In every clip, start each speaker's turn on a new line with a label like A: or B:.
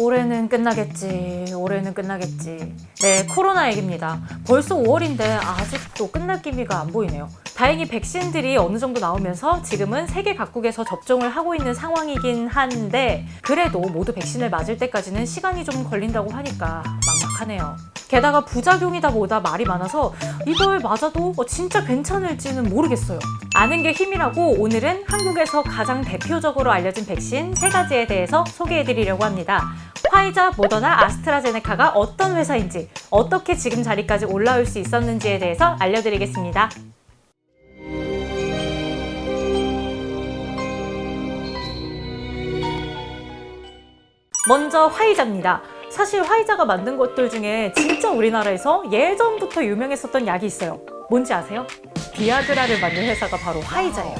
A: 올해는 끝나겠지. 올해는 끝나겠지. 네, 코로나 얘기입니다. 벌써 5월인데 아직도 끝날 기미가 안 보이네요. 다행히 백신들이 어느 정도 나오면서 지금은 세계 각국에서 접종을 하고 있는 상황이긴 한데 그래도 모두 백신을 맞을 때까지는 시간이 좀 걸린다고 하니까 하네요. 게다가 부작용이다 뭐다 말이 많아서 이걸 맞아도 어, 진짜 괜찮을지는 모르겠어요. 아는 게 힘이라고 오늘은 한국에서 가장 대표적으로 알려진 백신 세 가지에 대해서 소개해드리려고 합니다. 화이자, 모더나, 아스트라제네카가 어떤 회사인지, 어떻게 지금 자리까지 올라올 수 있었는지에 대해서 알려드리겠습니다. 먼저 화이자입니다. 사실 화이자가 만든 것들 중에 진짜 우리나라에서 예전부터 유명했었던 약이 있어요. 뭔지 아세요? 비아그라를 만든 회사가 바로 화이자예요.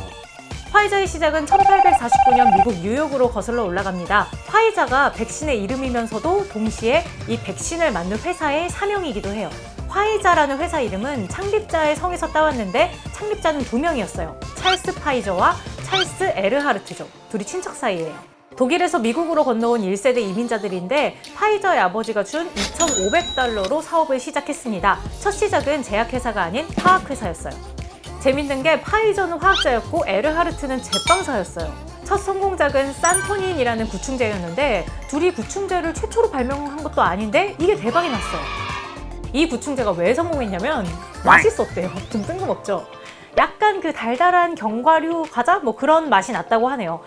A: 화이자의 시작은 1849년 미국 뉴욕으로 거슬러 올라갑니다. 화이자가 백신의 이름이면서도 동시에 이 백신을 만든 회사의 사명이기도 해요. 화이자라는 회사 이름은 창립자의 성에서 따왔는데 창립자는 두 명이었어요. 찰스 파이저와 찰스 에르하르트죠. 둘이 친척 사이예요. 독일에서 미국으로 건너온 1세대 이민자들인데 파이저의 아버지가 준 2,500달러로 사업을 시작했습니다. 첫 시작은 제약회사가 아닌 화학회사였어요. 재밌는 게 파이저는 화학자였고 에르하르트는 제빵사였어요. 첫 성공작은 산토닌이라는 구충제였는데 둘이 구충제를 최초로 발명한 것도 아닌데 이게 대박이 났어요. 이 구충제가 왜 성공했냐면 맛있었대요. 좀 뜬금없죠. 약간 그 달달한 견과류 과자 뭐 그런 맛이 났다고 하네요.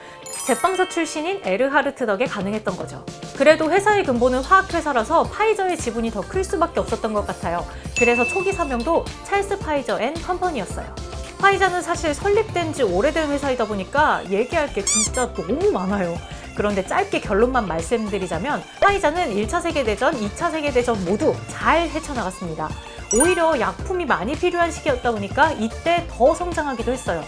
A: 제빵사 출신인 에르하르트 덕에 가능했던 거죠. 그래도 회사의 근본은 화학회사라서 파이저의 지분이 더 클 수밖에 없었던 것 같아요. 그래서 초기 사명도 찰스 파이저 앤 컴퍼니였어요. 파이자는 사실 설립된 지 오래된 회사이다 보니까 얘기할 게 진짜 너무 많아요. 그런데 짧게 결론만 말씀드리자면 파이자는 1차 세계대전, 2차 세계대전 모두 잘 헤쳐나갔습니다. 오히려 약품이 많이 필요한 시기였다 보니까 이때 더 성장하기도 했어요.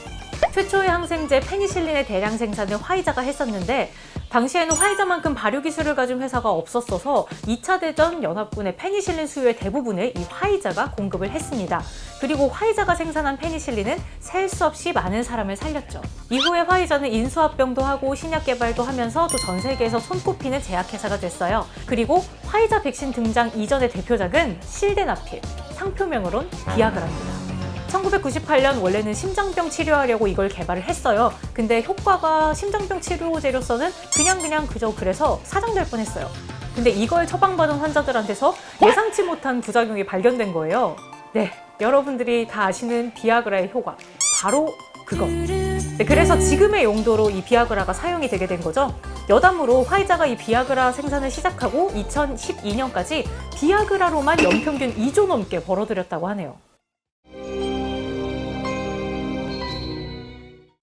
A: 최초의 항생제 페니실린의 대량 생산을 화이자가 했었는데 당시에는 화이자만큼 발효 기술을 가진 회사가 없었어서 2차 대전 연합군의 페니실린 수요의 대부분을 이 화이자가 공급을 했습니다. 그리고 화이자가 생산한 페니실린은 셀 수 없이 많은 사람을 살렸죠. 이후에 화이자는 인수합병도 하고 신약 개발도 하면서 또 전 세계에서 손꼽히는 제약회사가 됐어요. 그리고 화이자 백신 등장 이전의 대표작은 실데나필, 상표명으론 비아그라입니다. 1998년 원래는 심장병 치료하려고 이걸 개발을 했어요. 근데 효과가 심장병 치료제로서는 그냥 그냥 그저 그래서 사장될 뻔했어요. 근데 이걸 처방받은 환자들한테서 예상치 못한 부작용이 발견된 거예요. 네, 여러분들이 다 아시는 비아그라의 효과. 바로 그거. 네, 그래서 지금의 용도로 이 비아그라가 사용이 되게 된 거죠. 여담으로 화이자가 이 비아그라 생산을 시작하고 2012년까지 비아그라로만 연평균 2조 넘게 벌어들였다고 하네요.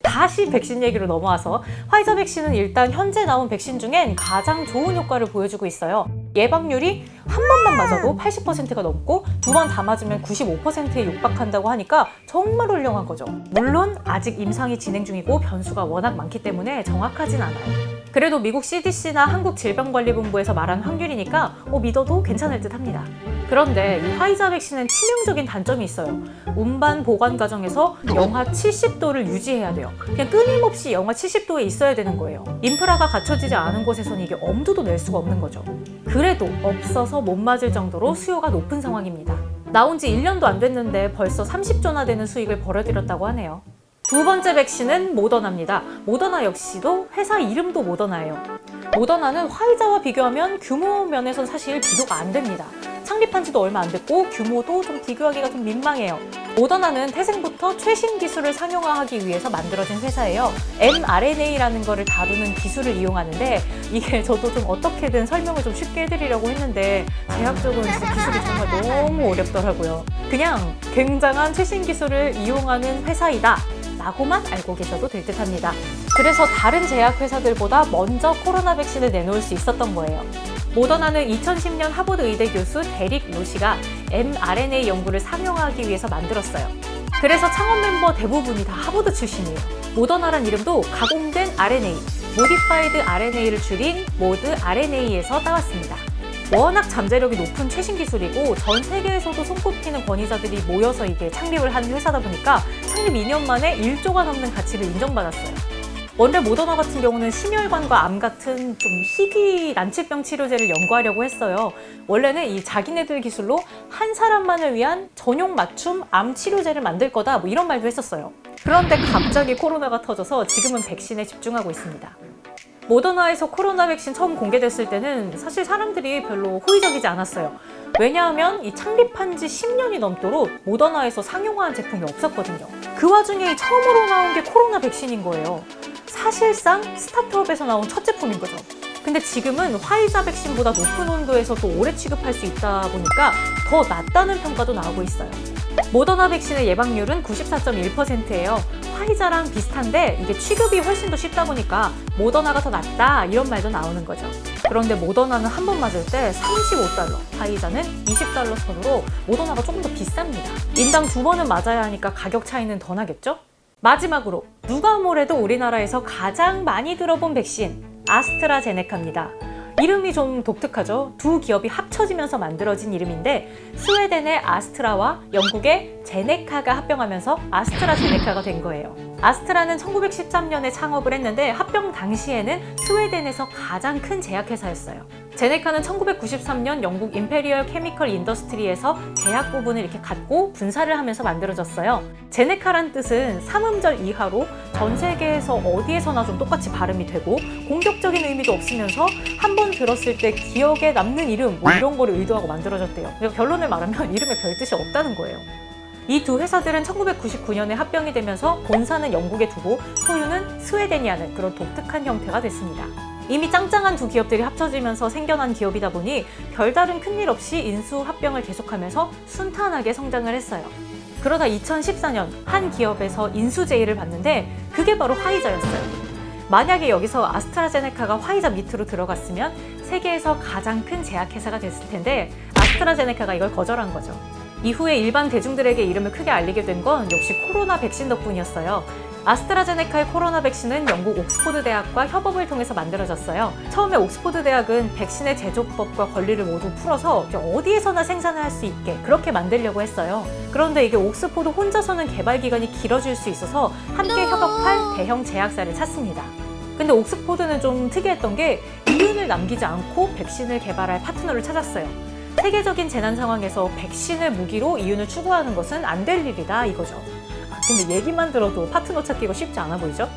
A: 다시 백신 얘기로 넘어와서 화이자 백신은 일단 현재 나온 백신 중엔 가장 좋은 효과를 보여주고 있어요. 예방률이 한 번만 맞아도 80%가 넘고 두 번 다 맞으면 95%에 육박한다고 하니까 정말 훌륭한 거죠. 물론 아직 임상이 진행 중이고 변수가 워낙 많기 때문에 정확하진 않아요. 그래도 미국 CDC나 한국질병관리본부에서 말한 확률이니까 뭐 믿어도 괜찮을 듯 합니다. 그런데 이 화이자 백신은 치명적인 단점이 있어요. 운반 보관 과정에서 영하 70도를 유지해야 돼요. 그냥 끊임없이 영하 70도에 있어야 되는 거예요. 인프라가 갖춰지지 않은 곳에서는 이게 엄두도 낼 수가 없는 거죠. 그래도 없어서 못 맞을 정도로 수요가 높은 상황입니다. 나온 지 1년도 안 됐는데 벌써 30조나 되는 수익을 벌어들였다고 하네요. 두 번째 백신은 모더나입니다. 모더나 역시도 회사 이름도 모더나예요. 모더나는 화이자와 비교하면 규모 면에선 사실 비교가 안 됩니다. 창립한 지도 얼마 안 됐고 규모도 좀 비교하기가 좀 민망해요. 모더나는 태생부터 최신 기술을 상용화하기 위해서 만들어진 회사예요. mRNA라는 거를 다루는 기술을 이용하는데 이게 저도 좀 어떻게든 설명을 좀 쉽게 해드리려고 했는데 제약적으로 진짜 기술이 정말 너무 어렵더라고요. 그냥 굉장한 최신 기술을 이용하는 회사이다. 라고만 알고 계셔도 될 듯 합니다. 그래서 다른 제약회사들보다 먼저 코로나 백신을 내놓을 수 있었던 거예요. 모더나는 2010년 하버드 의대 교수 데릭 로시가 mRNA 연구를 상용화하기 위해서 만들었어요. 그래서 창업 멤버 대부분이 다 하버드 출신이에요. 모더나란 이름도 가공된 RNA, 모디파이드 RNA를 줄인 모드 RNA에서 따왔습니다. 워낙 잠재력이 높은 최신 기술이고 전 세계에서도 손꼽히는 권위자들이 모여서 이게 창립을 한 회사다 보니까 창립 2년 만에 1조가 넘는 가치를 인정받았어요. 원래 모더나 같은 경우는 심혈관과 암 같은 좀 희귀 난치병 치료제를 연구하려고 했어요. 원래는 이 자기네들 기술로 한 사람만을 위한 전용 맞춤 암 치료제를 만들 거다 뭐 이런 말도 했었어요. 그런데 갑자기 코로나가 터져서 지금은 백신에 집중하고 있습니다. 모더나에서 코로나 백신 처음 공개됐을 때는 사실 사람들이 별로 호의적이지 않았어요. 왜냐하면 이 창립한 지 10년이 넘도록 모더나에서 상용화한 제품이 없었거든요. 그 와중에 처음으로 나온 게 코로나 백신인 거예요. 사실상 스타트업에서 나온 첫 제품인 거죠. 근데 지금은 화이자 백신보다 높은 온도에서 또 오래 취급할 수 있다 보니까 더 낫다는 평가도 나오고 있어요. 모더나 백신의 예방률은 94.1%예요. 화이자랑 비슷한데 이게 취급이 훨씬 더 쉽다 보니까 모더나가 더 낫다 이런 말도 나오는 거죠. 그런데 모더나는 한 번 맞을 때 35달러, 화이자는 20달러 선으로 모더나가 조금 더 비쌉니다. 인당 두 번은 맞아야 하니까 가격 차이는 더 나겠죠? 마지막으로 누가 뭐래도 우리나라에서 가장 많이 들어본 백신 아스트라제네카입니다. 이름이 좀 독특하죠. 두 기업이 합쳐지면서 만들어진 이름인데 스웨덴의 아스트라와 영국의 제네카가 합병하면서 아스트라제네카가 된 거예요. 아스트라는 1913년에 창업을 했는데 합병 당시에는 스웨덴에서 가장 큰 제약회사였어요. 제네카는 1993년 영국 임페리얼 케미컬 인더스트리에서 제약 부분을 이렇게 갖고 분사를 하면서 만들어졌어요. 제네카란 뜻은 삼음절 이하로 전 세계에서 어디에서나 좀 똑같이 발음이 되고 공격적인 의미도 없으면서 한 번 들었을 때 기억에 남는 이름 뭐 이런 거를 의도하고 만들어졌대요. 그러니까 결론을 말하면 이름에 별 뜻이 없다는 거예요. 이두 회사들은 1999년에 합병이 되면서 본사는 영국에 두고 소유는 스웨덴이 하는 그런 독특한 형태가 됐습니다. 이미 짱짱한 두 기업들이 합쳐지면서 생겨난 기업이다 보니 별다른 큰일 없이 인수 합병을 계속하면서 순탄하게 성장을 했어요. 그러다 2014년 한 기업에서 인수 제의를 받는데 그게 바로 화이자였어요. 만약에 여기서 아스트라제네카가 화이자 밑으로 들어갔으면 세계에서 가장 큰 제약회사가 됐을 텐데 아스트라제네카가 이걸 거절한 거죠. 이후에 일반 대중들에게 이름을 크게 알리게 된 건 역시 코로나 백신 덕분이었어요. 아스트라제네카의 코로나 백신은 영국 옥스포드 대학과 협업을 통해서 만들어졌어요. 처음에 옥스포드 대학은 백신의 제조법과 권리를 모두 풀어서 어디에서나 생산을 할 수 있게 그렇게 만들려고 했어요. 그런데 이게 옥스포드 혼자서는 개발 기간이 길어질 수 있어서 함께 협업할 대형 제약사를 찾습니다. 근데 옥스포드는 좀 특이했던 게 이윤을 남기지 않고 백신을 개발할 파트너를 찾았어요. 세계적인 재난 상황에서 백신을 무기로 이윤을 추구하는 것은 안 될 일이다 이거죠. 아, 근데 얘기만 들어도 파트너 찾기가 쉽지 않아 보이죠?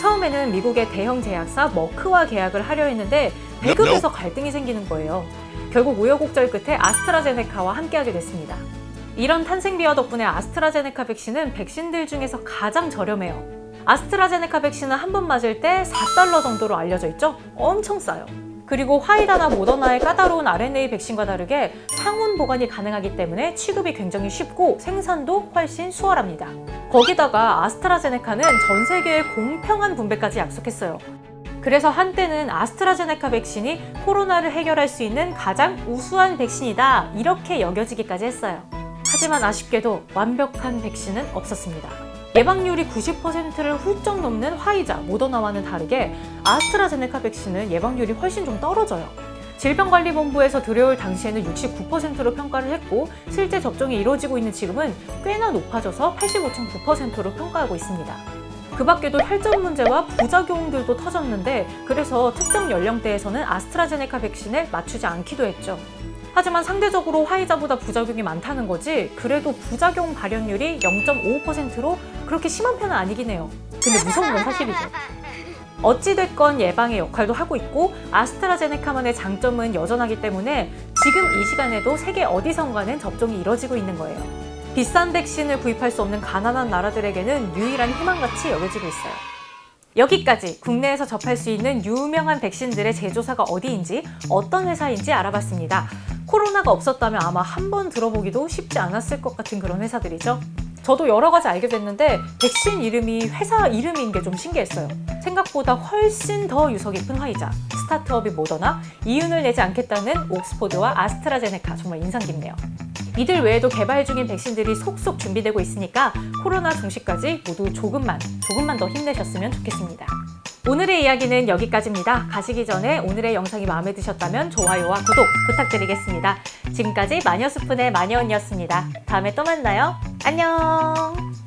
A: 처음에는 미국의 대형 제약사 머크와 계약을 하려 했는데 배급에서 갈등이 생기는 거예요. 결국 우여곡절 끝에 아스트라제네카와 함께하게 됐습니다. 이런 탄생 비화 덕분에 아스트라제네카 백신은 백신들 중에서 가장 저렴해요. 아스트라제네카 백신은 한 번 맞을 때 4달러 정도로 알려져 있죠? 엄청 싸요. 그리고 화이자나 모더나의 까다로운 RNA 백신과 다르게 상온 보관이 가능하기 때문에 취급이 굉장히 쉽고 생산도 훨씬 수월합니다. 거기다가 아스트라제네카는 전 세계에 공평한 분배까지 약속했어요. 그래서 한때는 아스트라제네카 백신이 코로나를 해결할 수 있는 가장 우수한 백신이다 이렇게 여겨지기까지 했어요. 하지만 아쉽게도 완벽한 백신은 없었습니다. 예방률이 90%를 훌쩍 넘는 화이자, 모더나와는 다르게 아스트라제네카 백신은 예방률이 훨씬 좀 떨어져요. 질병관리본부에서 들여올 당시에는 69%로 평가를 했고 실제 접종이 이루어지고 있는 지금은 꽤나 높아져서 85.9%로 평가하고 있습니다. 그 밖에도 혈전 문제와 부작용들도 터졌는데 그래서 특정 연령대에서는 아스트라제네카 백신을 맞추지 않기도 했죠. 하지만 상대적으로 화이자보다 부작용이 많다는 거지 그래도 부작용 발현율이 0.55%로 그렇게 심한 편은 아니긴 해요. 근데 무서운 건 사실이죠. 어찌됐건 예방의 역할도 하고 있고 아스트라제네카만의 장점은 여전하기 때문에 지금 이 시간에도 세계 어디선가는 접종이 이뤄지고 있는 거예요. 비싼 백신을 구입할 수 없는 가난한 나라들에게는 유일한 희망같이 여겨지고 있어요. 여기까지 국내에서 접할 수 있는 유명한 백신들의 제조사가 어디인지 어떤 회사인지 알아봤습니다. 코로나가 없었다면 아마 한 번 들어보기도 쉽지 않았을 것 같은 그런 회사들이죠. 저도 여러 가지 알게 됐는데 백신 이름이 회사 이름인 게 좀 신기했어요. 생각보다 훨씬 더 유서 깊은 화이자, 스타트업이 모더나, 이윤을 내지 않겠다는 옥스포드와 아스트라제네카 정말 인상 깊네요. 이들 외에도 개발 중인 백신들이 속속 준비되고 있으니까 코로나 종식까지 모두 조금만, 조금만 더 힘내셨으면 좋겠습니다. 오늘의 이야기는 여기까지입니다. 가시기 전에 오늘의 영상이 마음에 드셨다면 좋아요와 구독 부탁드리겠습니다. 지금까지 마녀스푼의 마녀언니였습니다. 다음에 또 만나요. 안녕!